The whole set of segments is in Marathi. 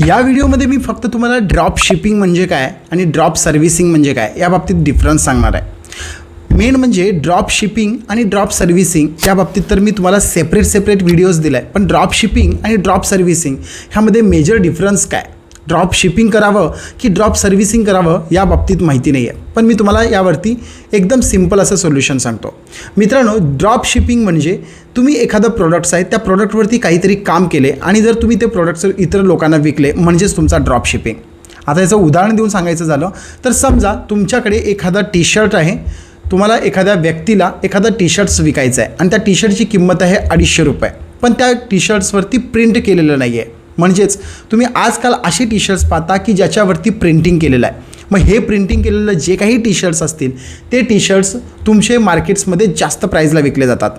या व्हिडिओमध्ये मी फक्त तुम्हाला ड्रॉप शिपिंग म्हणजे काय आणि ड्रॉप सर्व्हिसिंग म्हणजे काय या बाबतीत डिफरन्स सांगणार आहे. मेन म्हणजे ड्रॉप शिपिंग आणि ड्रॉप सर्व्हिसिंग या बाबतीत तर मी तुम्हाला सेपरेट सेपरेट व्हिडिओज दिला आहे पण ड्रॉप शिपिंग आणि ड्रॉप सर्व्हिसिंग ह्यामध्ये मेजर डिफरन्स काय? ड्रॉप शिपिंग करावं की ड्रॉप सर्व्हिसिंग करावं या बाबतीत माहिती नाही आहे पण मी तुम्हाला यावरती एकदम सिंपल असं सोल्युशन सांगतो. मित्रांनो ड्रॉप शिपिंग म्हणजे तुम्ही एखादं प्रोडक्ट्स आहे त्या प्रोडक्टवरती काहीतरी काम केले आणि जर तुम्ही ते प्रोडक्ट्स इतर लोकांना विकले म्हणजेच तुमचा ड्रॉप शिपिंग आता याचं उदाहरण देऊन सांगायचं झालं तर समजा तुमच्याकडे एखादा टी शर्ट आहे तुम्हाला एखाद्या व्यक्तीला एखादा टी शर्ट्स विकायचं आहे आणि त्या टी शर्टची किंमत आहे अडीचशे रुपये. पण त्या टी शर्ट्सवरती प्रिंट केलेलं नाही आहे म्हणजेच तुम्ही आजकाल असे टी शर्ट्स पाहता की ज्याच्यावरती प्रिंटिंग केलेलं आहे. मग हे प्रिंटिंग केलेलं जे काही टी शर्ट्स असतील ते टी शर्ट्स तुमचे मार्केट्समध्ये जास्त प्राईजला विकले जातात.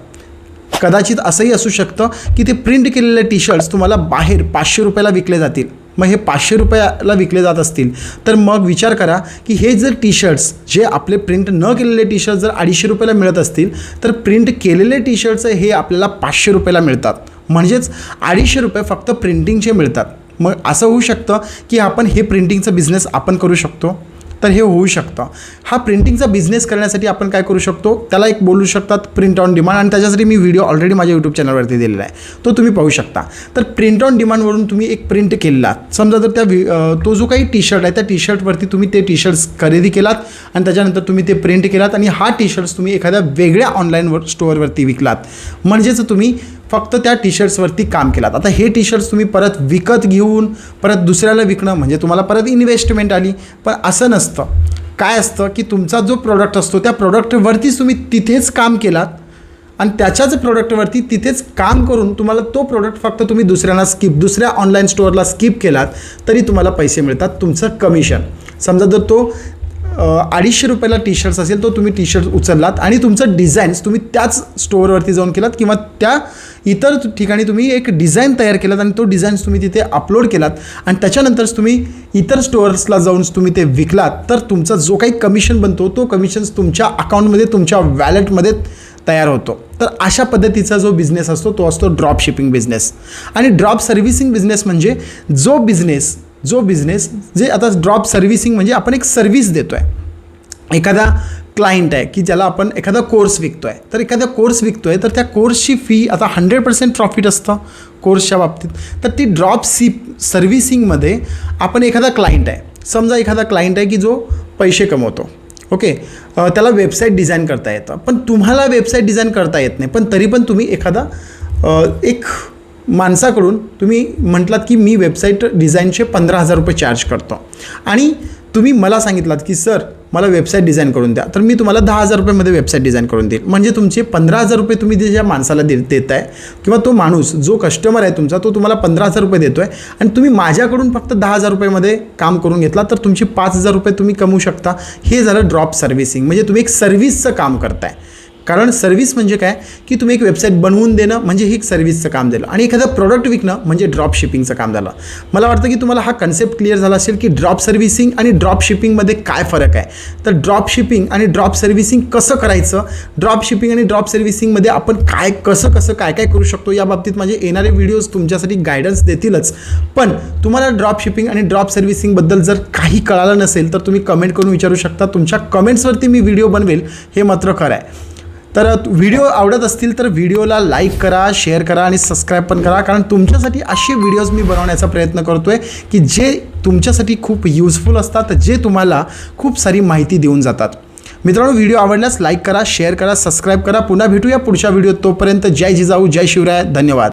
कदाचित असंही असू शकतं की ते प्रिंट केलेले टी शर्ट्स तुम्हाला बाहेर पाचशे रुपयाला विकले जातील. मग हे पाचशे रुपयाला विकले जात असतील. तर मग विचार करा की हे जर टी शर्ट्स जे आपले प्रिंट न केलेले टी शर्ट जर अडीचशे रुपयाला मिळत असतील तर प्रिंट केलेले टी शर्ट्स हे आपल्याला पाचशे रुपयाला मिळतात. म्हणजेच अडीचशे रुपये फक्त प्रिंटिंगचे मिळतात. मग असं होऊ शकतं की आपण हे प्रिंटिंगचं बिझनेस आपण करू शकतो? तर हे होऊ शकतं. हा प्रिंटिंगचा बिझनेस करण्यासाठी आपण काय करू शकतो? त्याला एक बोलू शकतात प्रिंट ऑन डिमांड आणि त्याच्यासाठी मी व्हिडिओ ऑलरेडी माझ्या यूट्यूब चॅनलवरती दिलेला आहे. तो तुम्ही पाहू शकता. तर प्रिंट ऑन डिमांडवरून तुम्ही एक प्रिंट केलेला समजा जर त्या व्हि तो जो काही टी शर्ट आहे त्या टी शर्टवरती तुम्ही ते टी शर्ट्स खरेदी केलात आणि त्याच्यानंतर तुम्ही ते प्रिंट केलात आणि हा टी शर्ट्स तुम्ही एखाद्या वेगळ्या ऑनलाईन स्टोअरवरती विकलात. म्हणजेच तुम्ही फक्त त्या टी शर्ट्सवरती काम केलात आता हे टी शर्ट्स तुम्ही परत विकत घेऊन परत दुसऱ्याला विकणं म्हणजे तुम्हाला परत इन्व्हेस्टमेंट आली. पण असं नसतं. काय असतं की तुमचा जो प्रोडक्ट असतो त्या प्रोडक्टवरतीच तुम्ही तिथेच काम केलात आणि त्याच्याच प्रोडक्टवरती तिथेच काम करून तुम्हाला तो प्रोडक्ट फक्त तुम्ही दुसऱ्यांना स्किप दुसऱ्या ऑनलाईन स्टोअरला स्किप केलात तरी तुम्हाला पैसे मिळतात. तुमचं कमिशन समजा जर तो अडीचशे रुपयाला टी शर्ट्स असेल तो तुम्ही टी शर्ट उचललात आणि तुमचं डिझाईन्स तुम्ही त्याच स्टोअरवरती जाऊन केलात किंवा त्या इतर ठिकाणी तुम्ही एक डिझाईन तयार केलात आणि तो डिझाईन्स तुम्ही तिथे अपलोड केलात आणि त्याच्यानंतरच तुम्ही इतर स्टोअर्सला जाऊन तुम्ही ते विकलात तर तुमचा जो काही कमिशन बनतो तो कमिशन्स तुमच्या अकाउंटमध्ये तुमच्या वॅलेटमध्ये तयार होतो. तर अशा पद्धतीचा जो बिझनेस असतो तो असतो ड्रॉप शिपिंग बिझनेस आणि ड्रॉप सर्व्हिसिंग बिझनेस म्हणजे जो बिझनेस जो बिझनेस जे आता ड्रॉप सर्व्हिसिंग म्हणजे आपण एक सर्व्हिस देतो आहे एखादा क्लायंट आहे की ज्याला आपण एखादा कोर्स विकतो आहे तर एखादा कोर्स विकतो आहे तर त्या कोर्सची फी आता हंड्रेड पर्सेंट प्रॉफिट असतं कोर्सच्या बाबतीत. तर ती ड्रॉप सी सर्व्हिसिंगमध्ये आपण एखादा क्लायंट आहे. समजा एखादा क्लायंट आहे की जो पैसे कमवतो. ओके त्याला वेबसाईट डिझाईन करता येतं. पण तुम्हाला वेबसाईट डिझाईन करता येत नाही. पण तरी पण तुम्ही एखादा एक माणसाकडून तुम्ही म्हटलात की मी वेबसाईट डिझाईनचे पंधरा हजार रुपये चार्ज करतो. आणि तुम्ही मला सांगितलात की सर मला वेबसाईट डिझाईन करून द्या. तर मी तुम्हाला दहा हजार रुपयेमध्ये वेबसाईट डिझाईन करून देईल. म्हणजे तुमचे पंधरा हजार रुपये तुम्ही जे ज्या माणसाला दे देत आहे किंवा तो माणूस जो कस्टमर आहे तुमचा तो तुम्हाला पंधरा हजार रुपये देतो आहे आणि तुम्ही माझ्याकडून फक्त दहा हजार रुपयेमध्ये काम करून घेतला तर तुमचे पाच हजार रुपये तुम्ही कमवू शकता. हे झालं ड्रॉप सर्व्हिसिंग म्हणजे तुम्ही एक सर्व्हिसचं काम करताय. कारण सर्व्हिस म्हणजे काय? की तुम्ही एक वेबसाईट बनवून देणं म्हणजे ही एक सर्व्हिसचं काम झालं. आणि एखादं प्रोडक्ट विकणं म्हणजे ड्रॉप शिपिंगचं काम झालं. मला वाटतं की तुम्हाला हा कन्सेप्ट क्लिअर झाला असेल की ड्रॉप सर्व्हिसिंग आणि ड्रॉप शिपिंगमध्ये काय फरक आहे. तर ड्रॉप शिपिंग आणि ड्रॉप सर्व्हिसिंग कसं करायचं? ड्रॉप शिपिंग आणि ड्रॉप सर्व्हिसिंगमध्ये आपण काय कसं कसं काय काय करू शकतो? या बाबतीत माझे येणारे व्हिडिओज तुमच्यासाठी गायडन्स देतीलच. पण तुम्हाला ड्रॉप शिपिंग आणि ड्रॉप सर्व्हिसिंगबद्दल जर काही कळालं नसेल तर तुम्ही कमेंट करून विचारू शकता. तुमच्या कमेंट्सवरती मी व्हिडिओ बनवेल हे मात्र खरं आहे. तर व्हिडिओ आवडत असतील तर व्हिडिओला लाईक करा शेअर करा आणि सबस्क्राईब पण करा. कारण तुमच्यासाठी असे व्हिडिओज मी बनवण्याचा प्रयत्न करतो आहे की जे तुमच्यासाठी खूप युजफुल असतात जे तुम्हाला खूप सारी माहिती देऊन जातात. मित्रांनो व्हिडिओ आवडल्यास लाईक करा शेअर करा सबस्क्राईब करा. पुन्हा भेटूया पुढच्या व्हिडिओत. तोपर्यंत जय जिजाऊ जय शिवराय. धन्यवाद.